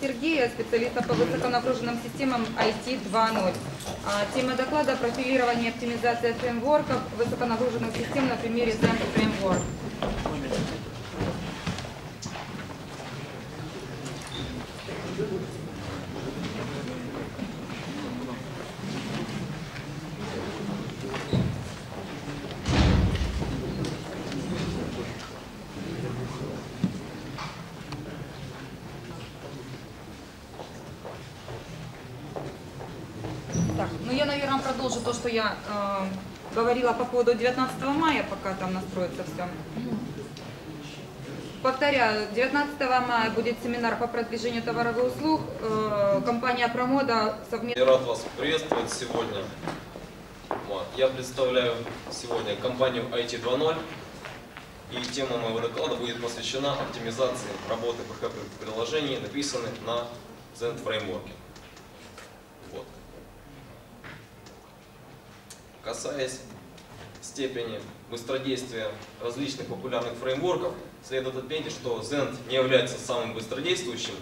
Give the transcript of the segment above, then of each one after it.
Сергея, специалиста по высоконагруженным системам IT 2.0. А, Тема доклада – профилирование и оптимизация фреймворков высоконагруженных систем на примере Zen Framework. Так, ну я, наверное, продолжу то, что я э, говорила по поводу 19 мая, пока там настроится все. Повторяю, 19 мая будет семинар по продвижению товаров и услуг. Э, компания Промода совместно... Я рад вас приветствовать сегодня. Я представляю сегодня компанию IT 2.0. И тема моего доклада будет посвящена оптимизации работы PHP-приложений, написанных на Zen Framework. Вот. Касаясь степени быстродействия различных популярных фреймворков, следует отметить, что Zend не является самым быстродействующим,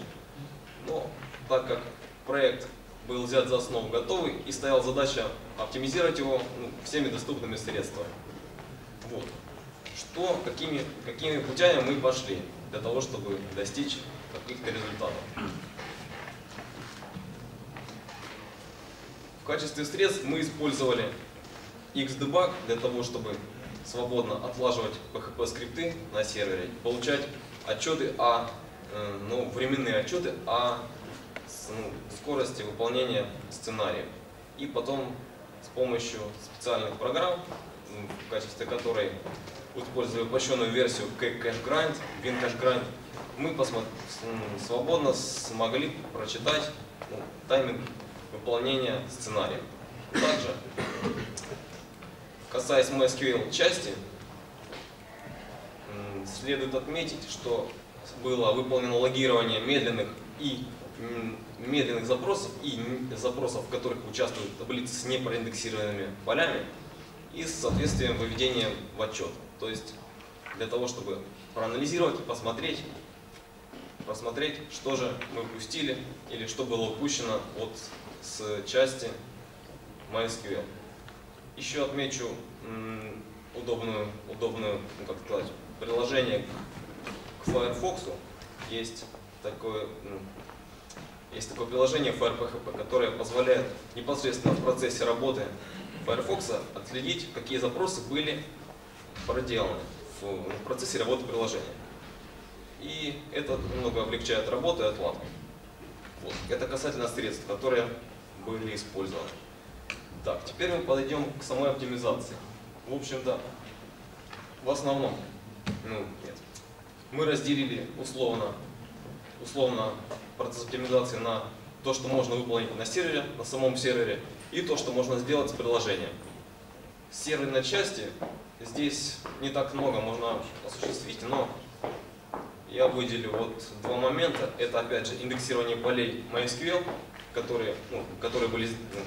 но так как проект был взят за основу готовый и стояла задача оптимизировать его ну, всеми доступными средствами. Вот. Что, какими, какими путями мы пошли для того, чтобы достичь каких-то результатов. В качестве средств мы использовали Xdebug для того, чтобы свободно отлаживать PHP-скрипты на сервере, получать отчеты о, э, ну, временные отчеты о ну, скорости выполнения сценария. И потом с помощью специальных программ, в качестве которой используя упрощенную версию CacheGrind, WinCacheGrind, мы свободно смогли прочитать ну, тайминг выполнения сценария. Также Касаясь MySQL части, следует отметить, что было выполнено логирование медленных и медленных запросов и запросов, в которых участвуют таблицы с непроиндексированными полями и с соответствием выведения в отчет. То есть для того, чтобы проанализировать и посмотреть, посмотреть, что же мы упустили или что было упущено от с части MySQL. Еще отмечу удобную, удобную, ну как сказать, приложение к Firefox. Есть такое, ну, есть такое приложение FirePHP, которое позволяет непосредственно в процессе работы Firefox отследить, какие запросы были проделаны в процессе работы приложения. И это немного облегчает работу и отладку. Вот. Это касательно средств, которые были использованы. Так, теперь мы подойдем к самой оптимизации. В общем-то, в основном, ну, нет. Мы разделили условно, условно процесс оптимизации на то, что можно выполнить на сервере, на самом сервере, и то, что можно сделать с приложением. Серверной части здесь не так много можно осуществить, но я выделю вот два момента. Это опять же индексирование полей MySQL, которые, ну, которые были ну,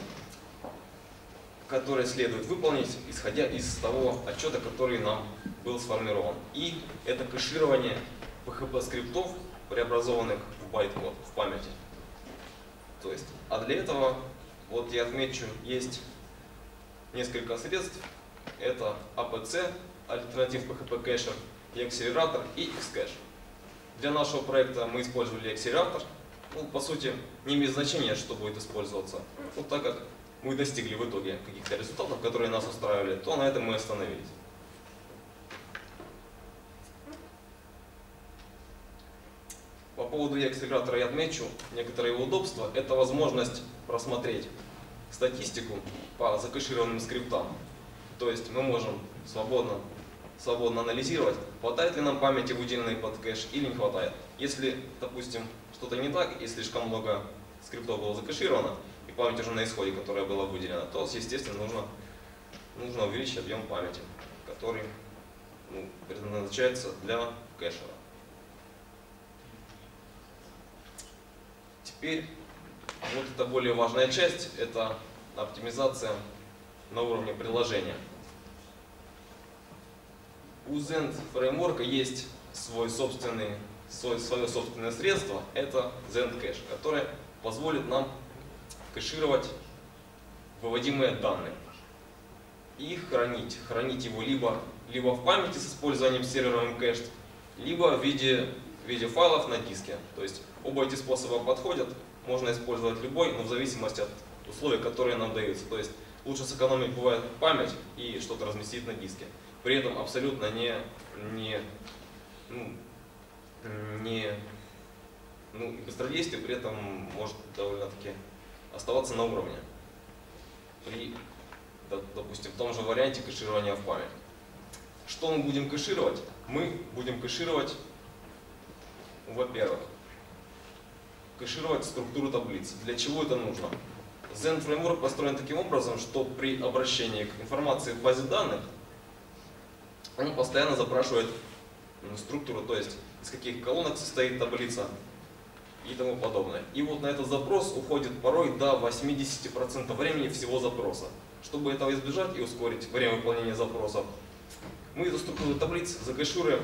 которые следует выполнить, исходя из того отчета, который нам был сформирован. И это кэширование PHP-скриптов, преобразованных в байт-код, в памяти. То есть, а для этого, вот я отмечу, есть несколько средств. Это APC, альтернатив PHP кэшер, и акселератор, и Xcache. Для нашего проекта мы использовали акселератор. Ну, по сути, не имеет значения, что будет использоваться. Ну, так как мы достигли в итоге каких-то результатов, которые нас устраивали, то на этом мы остановились. По поводу акселератора я отмечу некоторые его удобства. Это возможность просмотреть статистику по закэшированным скриптам. То есть мы можем свободно, свободно анализировать, хватает ли нам памяти выделенной под кэш или не хватает. Если, допустим, что-то не так и слишком много скриптов было закэшировано, и память уже на исходе, которая была выделена, то, естественно, нужно, нужно увеличить объем памяти, который ну, предназначается для кэшера. Теперь вот это более важная часть, это оптимизация на уровне приложения. У Zend фреймворка есть свой собственный, свое собственное средство, это Zend Cache, которое позволит нам кэшировать выводимые данные и хранить. Хранить его либо, либо в памяти с использованием сервера Mcached, либо в виде, в виде файлов на диске. То есть оба эти способа подходят, можно использовать любой, но в зависимости от условий, которые нам даются. То есть лучше сэкономить бывает память и что-то разместить на диске. При этом абсолютно не, не, ну, не ну, быстродействие при этом может довольно-таки оставаться на уровне. При, доп- допустим, в том же варианте кэширования в память. Что мы будем кэшировать? Мы будем кэшировать, во-первых, кэшировать структуру таблицы. Для чего это нужно? Zen Framework построен таким образом, что при обращении к информации в базе данных он постоянно запрашивает структуру, то есть из каких колонок состоит таблица и тому подобное. И вот на этот запрос уходит порой до 80% времени всего запроса. Чтобы этого избежать и ускорить время выполнения запросов, мы эту структуру таблиц закэшируем.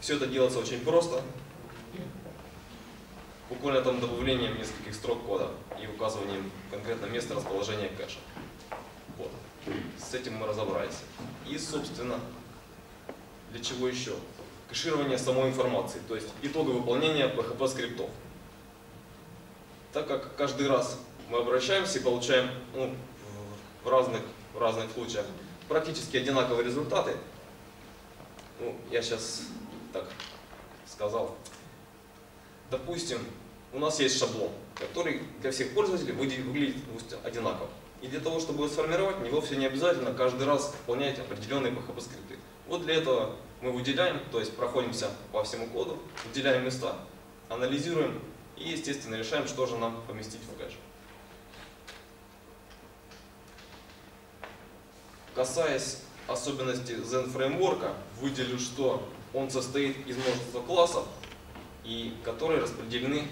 Все это делается очень просто. Буквально там добавлением нескольких строк кода и указыванием конкретно места расположения кэша. Вот. С этим мы разобрались. И, собственно, для чего еще? Кэширование самой информации, то есть итоги выполнения PHP скриптов. Так как каждый раз мы обращаемся и получаем ну, в- разных, в разных случаях практически одинаковые результаты, ну, я сейчас так сказал, допустим, у нас есть шаблон, который для всех пользователей выглядит допустим, одинаково. И для того, чтобы его сформировать, не вовсе не обязательно каждый раз выполнять определенные PHP скрипты. Вот для этого мы выделяем, то есть проходимся по всему коду, выделяем места, анализируем и, естественно, решаем, что же нам поместить в кэш. Касаясь особенностей Zen фреймворка, выделю, что он состоит из множества классов, и которые распределены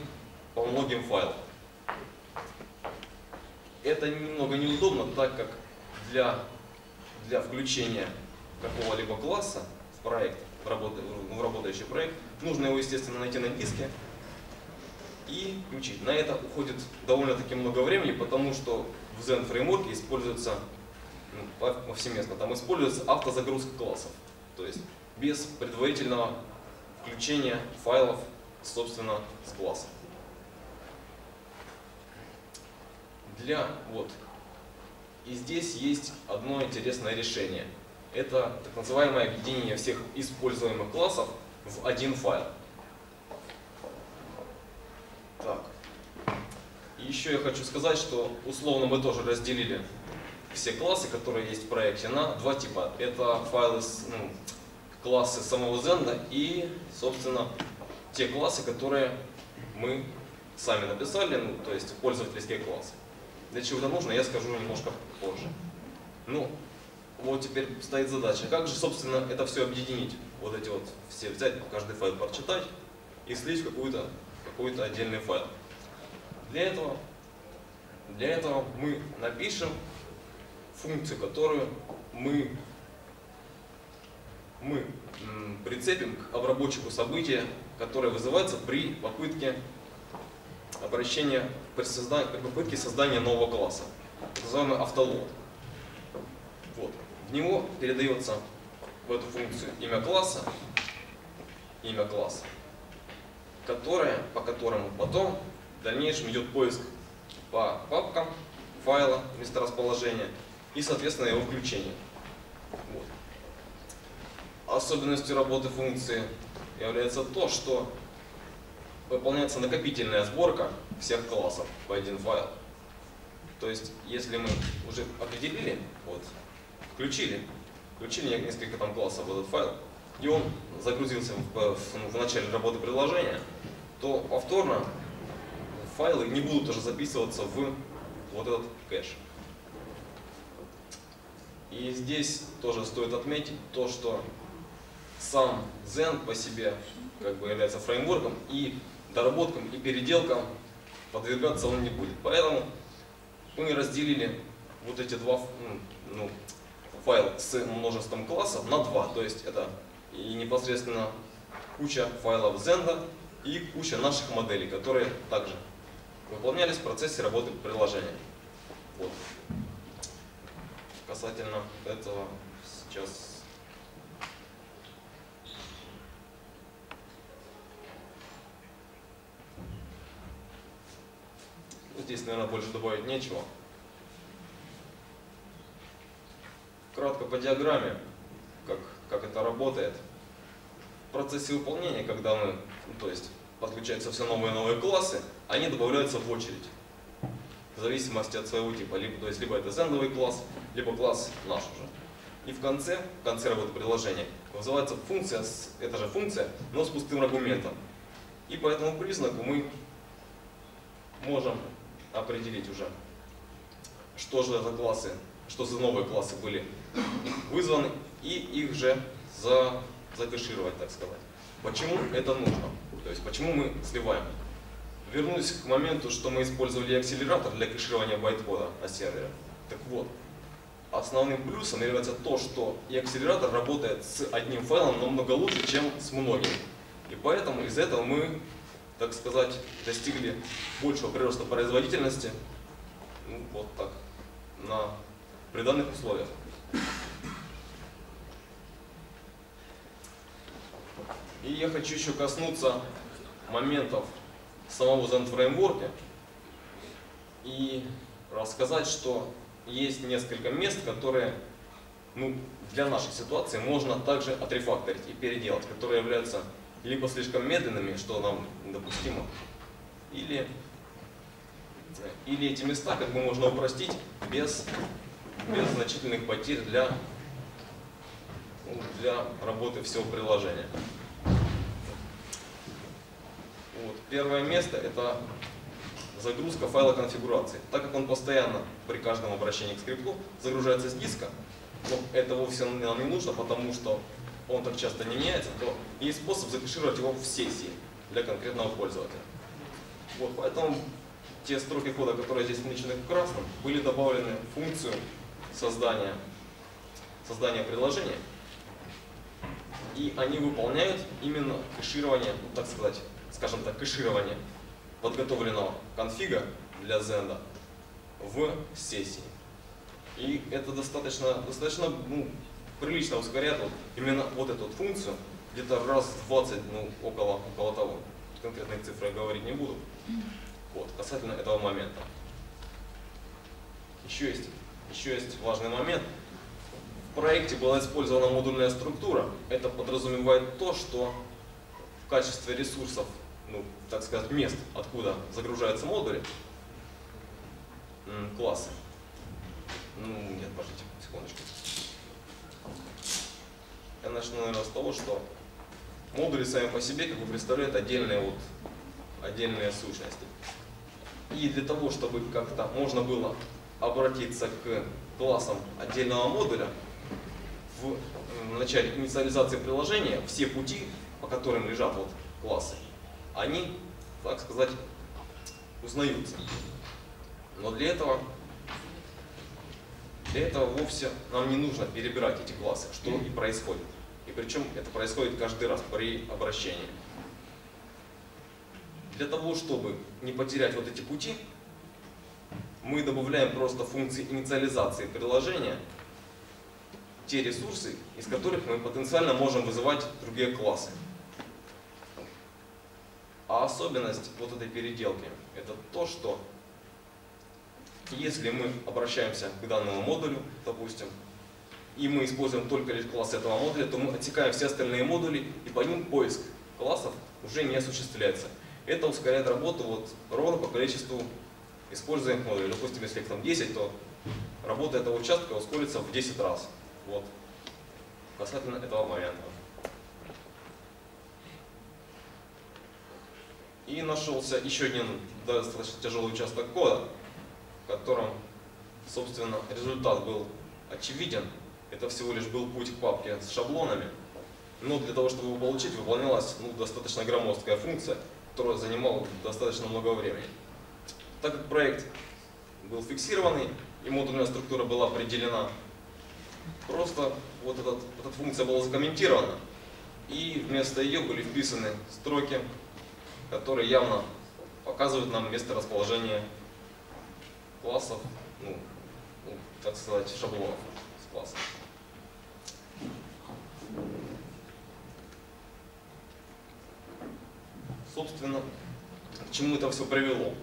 по многим файлам. Это немного неудобно, так как для, для включения какого-либо класса в проект, в, работа- в работающий проект, нужно его, естественно, найти на диске и включить. На это уходит довольно-таки много времени, потому что в Zen фреймворке используется ну, по- повсеместно, там используется автозагрузка классов. То есть без предварительного включения файлов, собственно, с классом. Для вот. И здесь есть одно интересное решение. Это так называемое объединение всех используемых классов в один файл. Так. И еще я хочу сказать, что условно мы тоже разделили все классы, которые есть в проекте, на два типа. Это файлы, ну, классы самого Zend и, собственно, те классы, которые мы сами написали, ну, то есть пользовательские классы. Для чего это нужно, я скажу немножко позже. Ну, вот теперь стоит задача. Как же, собственно, это все объединить? Вот эти вот все взять, каждый файл прочитать и слить какую-то какой-то отдельный файл. Для этого, для этого мы напишем функцию, которую мы, мы прицепим к обработчику события, которое вызывается при попытке обращения, при, созда- при попытке создания нового класса, так называемый автолод. Вот. В него передается в эту функцию имя класса, имя класса, которое, по которому потом в дальнейшем идет поиск по папкам файла месторасположения и, соответственно, его включение. Вот. Особенностью работы функции является то, что выполняется накопительная сборка всех классов в один файл. То есть, если мы уже определили, вот, включили, включили несколько там классов в этот файл, и он загрузился в, в- ну, в начале работы приложения, то повторно файлы не будут уже записываться в вот этот кэш. И здесь тоже стоит отметить то, что сам Zen по себе как бы является фреймворком и доработкам и переделкам подвергаться он не будет. Поэтому мы разделили вот эти два ну, ну, файл с множеством классов на два. То есть это и непосредственно куча файлов Zend и куча наших моделей, которые также выполнялись в процессе работы приложения. Вот. Касательно этого сейчас Ну, Здесь, наверное, больше добавить нечего. Кратко по диаграмме, как, как это работает. В процессе выполнения, когда мы, то есть подключаются все новые и новые классы, они добавляются в очередь. В зависимости от своего типа. Либо, то есть, либо это зендовый класс, либо класс наш уже. И в конце, в конце работы приложения, вызывается функция, с, эта же функция, но с пустым аргументом. И по этому признаку мы можем определить уже, что же за классы, что за новые классы были вызваны, и их же за, закэшировать, так сказать. Почему это нужно? То есть почему мы сливаем? Вернусь к моменту, что мы использовали акселератор для кэширования байткода на сервере. Так вот, основным плюсом является то, что и акселератор работает с одним файлом намного лучше, чем с многими. И поэтому из этого мы, так сказать, достигли большего прироста производительности, ну, вот так, на, при данных условиях. И я хочу еще коснуться моментов самого Zen фреймворка и рассказать, что есть несколько мест, которые ну, для нашей ситуации можно также отрефакторить и переделать, которые являются либо слишком медленными, что нам недопустимо, или, или эти места как бы можно упростить без, без значительных потерь для, ну, для работы всего приложения. Вот. Первое место это загрузка файла конфигурации. Так как он постоянно при каждом обращении к скрипту загружается с диска, но это вовсе нам не нужно, потому что он так часто не меняется, то есть способ закэшировать его в сессии для конкретного пользователя. Вот, поэтому те строки кода, которые здесь отмечены в красном, были добавлены в функцию создания, создания приложения. И они выполняют именно кэширование, так сказать, скажем так, кэширование подготовленного конфига для Zend в сессии. И это достаточно, достаточно ну, прилично ускоряет вот именно вот эту вот функцию, где-то раз в 20, ну, около, около того. Конкретные цифры говорить не буду. Вот, касательно этого момента. Еще есть, еще есть важный момент. В проекте была использована модульная структура. Это подразумевает то, что в качестве ресурсов, ну, так сказать, мест, откуда загружаются модули, классы. Ну, нет, подождите, секундочку. Я начну, наверное, с того, что модули сами по себе как бы представляют отдельные, вот, отдельные сущности. И для того, чтобы как-то можно было обратиться к классам отдельного модуля, в, начале инициализации приложения все пути, по которым лежат вот классы, они, так сказать, узнаются. Но для этого, для этого вовсе нам не нужно перебирать эти классы, что и происходит. И причем это происходит каждый раз при обращении. Для того, чтобы не потерять вот эти пути, мы добавляем просто функции инициализации приложения, те ресурсы, из которых мы потенциально можем вызывать другие классы. А особенность вот этой переделки – это то, что если мы обращаемся к данному модулю, допустим, и мы используем только лишь класс этого модуля, то мы отсекаем все остальные модули, и по ним поиск классов уже не осуществляется. Это ускоряет работу вот ровно по количеству используемых модулей. Допустим, если их там 10, то работа этого участка ускорится в 10 раз. Вот. Касательно этого момента. И нашелся еще один достаточно тяжелый участок кода, в котором, собственно, результат был очевиден. Это всего лишь был путь к папке с шаблонами. Но для того, чтобы его получить, выполнялась ну, достаточно громоздкая функция, которая занимала достаточно много времени. Так как проект был фиксированный и модульная структура была определена, просто вот этот, эта функция была закомментирована, и вместо ее были вписаны строки которые явно показывают нам место расположения классов, ну, ну, так сказать, шаблонов с классом. Собственно, к чему это все привело?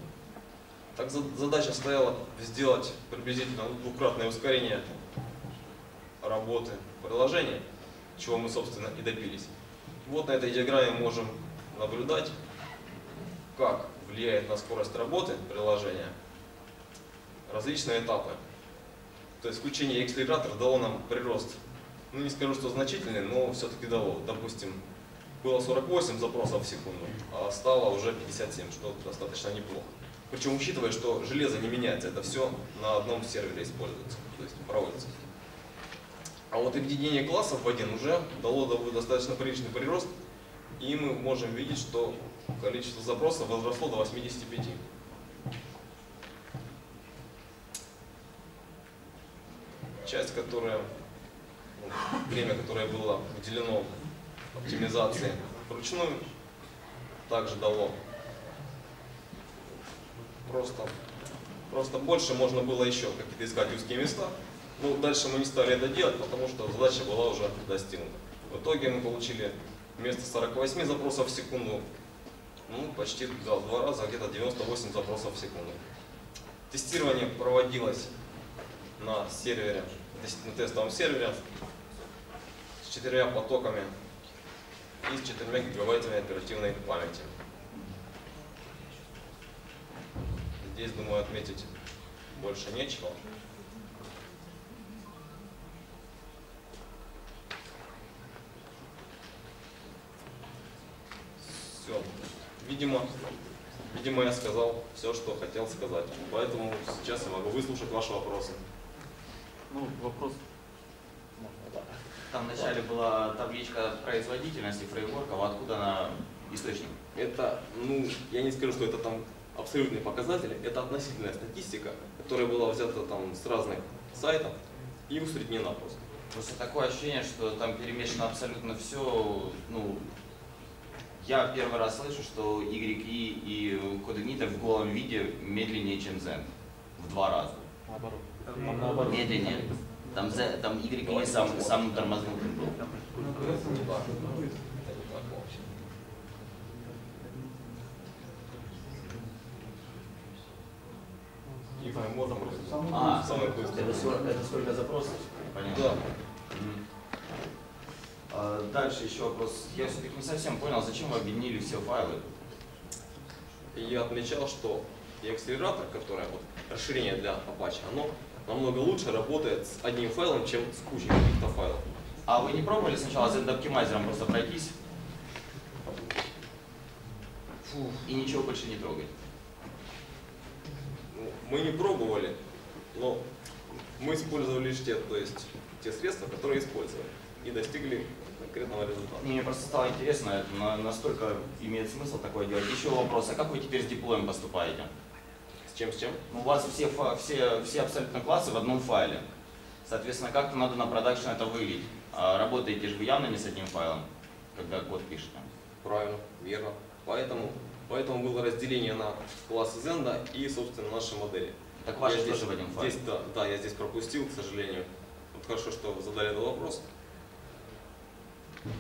Так за- задача стояла сделать приблизительно двукратное ускорение работы приложения, чего мы, собственно, и добились. Вот на этой диаграмме можем наблюдать, как влияет на скорость работы приложения различные этапы. То есть включение акселератора дало нам прирост. Ну не скажу, что значительный, но все-таки дало. Допустим, было 48 запросов в секунду, а стало уже 57, что достаточно неплохо. Причем учитывая, что железо не меняется, это все на одном сервере используется, то есть проводится. А вот объединение классов в один уже дало достаточно приличный прирост, и мы можем видеть, что количество запросов возросло до 85. Часть, которая, ну, время, которое было уделено оптимизации вручную, также дало просто, просто больше можно было еще какие-то искать узкие места. Но дальше мы не стали это делать, потому что задача была уже достигнута. В итоге мы получили вместо 48 запросов в секунду, ну, почти да, в два раза, где-то 98 запросов в секунду. Тестирование проводилось на сервере, на тестовом сервере с четырьмя потоками и с четырьмя гигабайтами оперативной памяти. Здесь, думаю, отметить больше нечего. Все. Видимо, видимо, я сказал все, что хотел сказать. Поэтому сейчас я могу выслушать ваши вопросы. Ну, вопрос. Там вначале была табличка производительности фреймворка, а откуда она источник? Это, ну, я не скажу, что это там абсолютные показатели, это относительная статистика, которая была взята там с разных сайтов и усреднена просто. Просто такое ощущение, что там перемешано абсолютно все. Ну, я первый раз слышу, что YE и CodeIgniter в голом виде медленнее, чем Zen. В два раза. Наоборот. Там наоборот. Медленнее. Там, Z, там YE сам, самым тормознутым был. И можно просто А, это сколько, это сколько запросов? Я все-таки не совсем понял, зачем вы объединили все файлы? Я отмечал, что и акселератор, которое вот расширение для Apache, оно намного лучше работает с одним файлом, чем с кучей каких-то файлов. А вы не пробовали сначала z оптимайзером просто пройтись и ничего больше не трогать? Ну, Мы не пробовали, но мы использовали лишь те, то есть те средства, которые использовали, и достигли конкретного результата. Мне просто стало интересно, это на- настолько имеет смысл такое делать. Еще вопрос, а как вы теперь с диплоем поступаете? С чем, с чем? Ну, У вас все, все, все абсолютно классы в одном файле. Соответственно, как-то надо на продакшн это вылить. А работаете же вы явно не с одним файлом, когда код пишете. Правильно, верно. Поэтому, поэтому было разделение на классы Zenda и, собственно, наши модели. Так ваши Я тоже здесь- в один файл. Здесь, да, да, я здесь пропустил, к сожалению. Вот хорошо, что задали этот вопрос.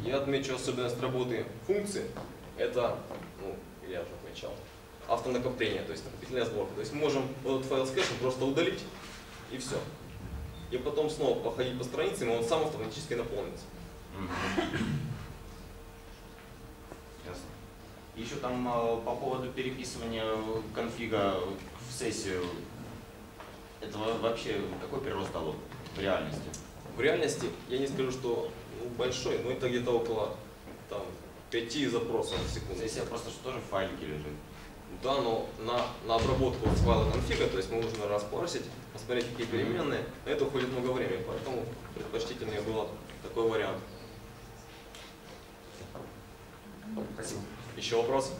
Я отмечу особенность работы функции. Это, ну, я уже отмечал, автонакопление, то есть накопительная сборка. То есть мы можем вот этот файл с кэшем просто удалить и все. И потом снова походить по страницам, и он сам автоматически наполнится. Ясно. Еще там э, по поводу переписывания конфига в сессию, это во- вообще какой прирост дало в реальности? В реальности я не скажу, что ну, большой, но это где-то около там, 5 запросов в секунду. Сессия просто что тоже в файлике лежит. Да, но на, на обработку с файла конфига, то есть мы нужно распарсить, посмотреть какие переменные, на это уходит много времени, поэтому предпочтительнее было такой вариант. Спасибо. Еще вопрос?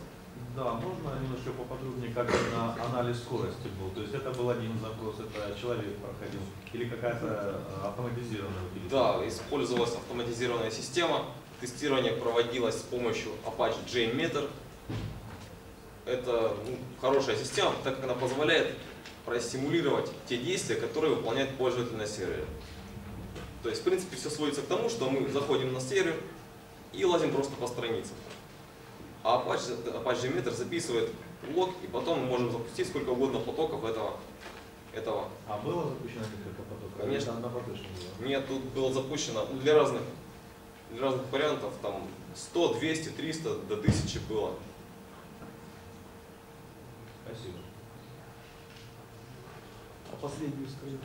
Да, можно немножко поподробнее, как именно анализ скорости был? То есть это был один запрос, это человек проходил, или какая-то э, автоматизированная утилизация? Да, использовалась автоматизированная система, тестирование проводилось с помощью Apache JMeter. это ну, хорошая система, так как она позволяет простимулировать те действия, которые выполняет пользователь на сервере. То есть, в принципе, все сводится к тому, что мы заходим на сервер и лазим просто по страницам. А Apache, Apache Meter записывает лог, и потом мы можем запустить сколько угодно потоков этого. этого. А было запущено несколько потоков? Конечно. Или Одна была. Нет, тут было запущено ну, для разных, для разных вариантов, там 100, 200, 300, до 1000 было. Спасибо. А последнюю страницу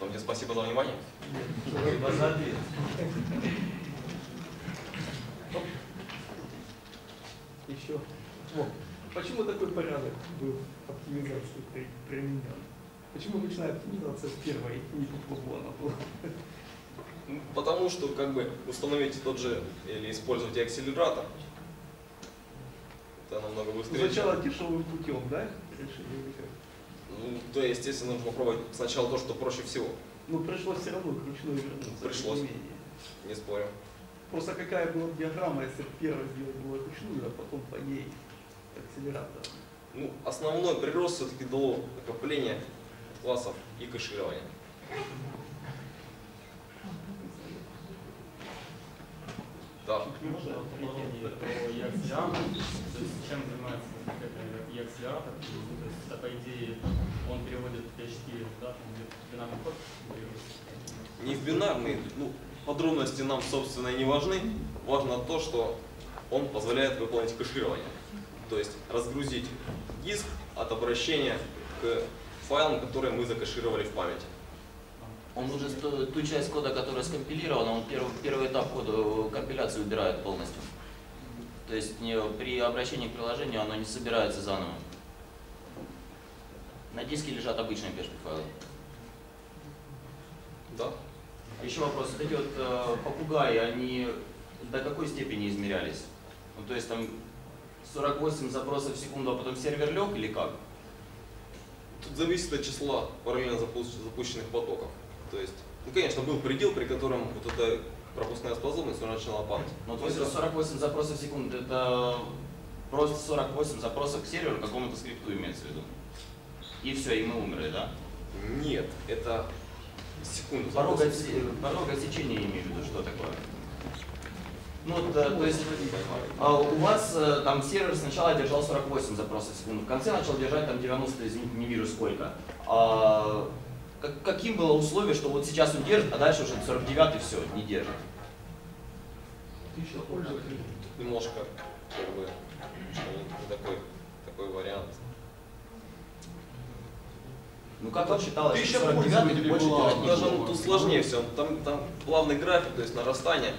Там, где спасибо за внимание. Спасибо за ответ. Еще. Вот. Почему порядок был оптимизации при- применен? Почему ручная оптимизация с первой не по плану была? Потому что как бы установить тот же или использовать акселератор, это намного быстрее. Сначала дешевым путем, да? Решили? Ну, то, естественно, нужно попробовать сначала то, что проще всего. Ну, пришлось все равно к ручной вернуться. Пришлось. не. Не спорю. Просто какая была диаграмма, если первой сделать было ручную, а потом по ней акселератор. Ну, основной прирост все-таки дало накопление классов и кэширования. Да. Чем занимается есть это, по идее, он переводит PHP в бинарный код? Не в бинарный, ну, подробности нам, собственно, и не важны. Важно то, что он позволяет выполнить кэширование. То есть разгрузить диск от обращения к файлам, которые мы закэшировали в памяти. Он уже ту, ту часть кода, которая скомпилирована, он перв- первый этап кода э, компиляции убирает полностью. То есть не- при обращении к приложению оно не собирается заново. На диске лежат обычные PHP файлы. Да? Еще вопрос. Вот эти вот э, попугаи, они до какой степени измерялись? Ну, то есть там 48 запросов в секунду, а потом сервер лег или как? Тут зависит от числа параллельно запу- запущенных потоков. То есть, ну, конечно, был предел, при котором вот эта пропускная способность уже начинала падать. Ну, то Но есть это- 48 запросов в секунду, это просто 48 запросов к серверу какому-то скрипту имеется в виду. И все, и мы умерли, да? Нет, это секунду. Порог, отсе- порог отсечения имею в виду, что такое? Ну, вот, э, то есть а у вас э, там сервер сначала держал 48 запросов в секунду, в конце начал держать там 90, извините, не вижу сколько. А как- каким было условие, что вот сейчас он держит, а дальше уже 49 и все, не держит? Немножко, как бы, не такой, такой вариант. Ну как вот считалось, 49 пользователей больше Даже ну, тут сложнее все. Там, там плавный график, то есть нарастание,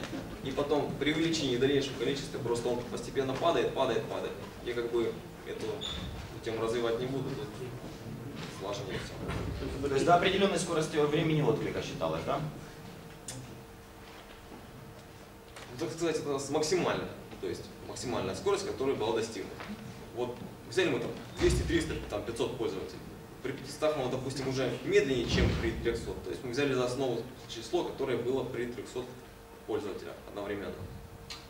и потом при увеличении дальнейшем количества просто он постепенно падает, падает, падает. Я как бы эту тему развивать не буду, тут сложнее все. То есть до определенной скорости времени отклика считалось, да? Ну, так сказать, это максимальная, то есть максимальная скорость, которая была достигнута. Вот взяли мы там 200, 300, там 500 пользователей. При 500 мы, допустим, уже медленнее, чем при 300. То есть мы взяли за основу число, которое было при 300 пользователя одновременно.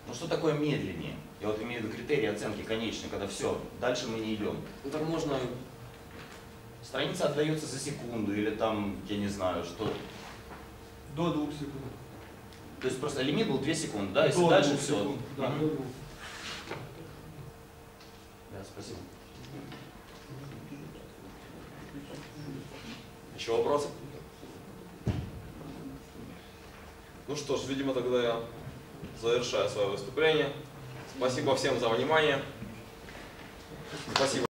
Ну что такое медленнее? Я вот имею в виду критерии оценки конечной, когда все, дальше мы не идем. Ну так можно Страница отдается за секунду или там, я не знаю, что. До двух секунд. То есть просто лимит был 2 секунды, да? Если До дальше все. секунд, Да, до двух. Да, спасибо. Еще вопросы? Ну что ж, видимо, тогда я завершаю свое выступление. Спасибо всем за внимание. Спасибо.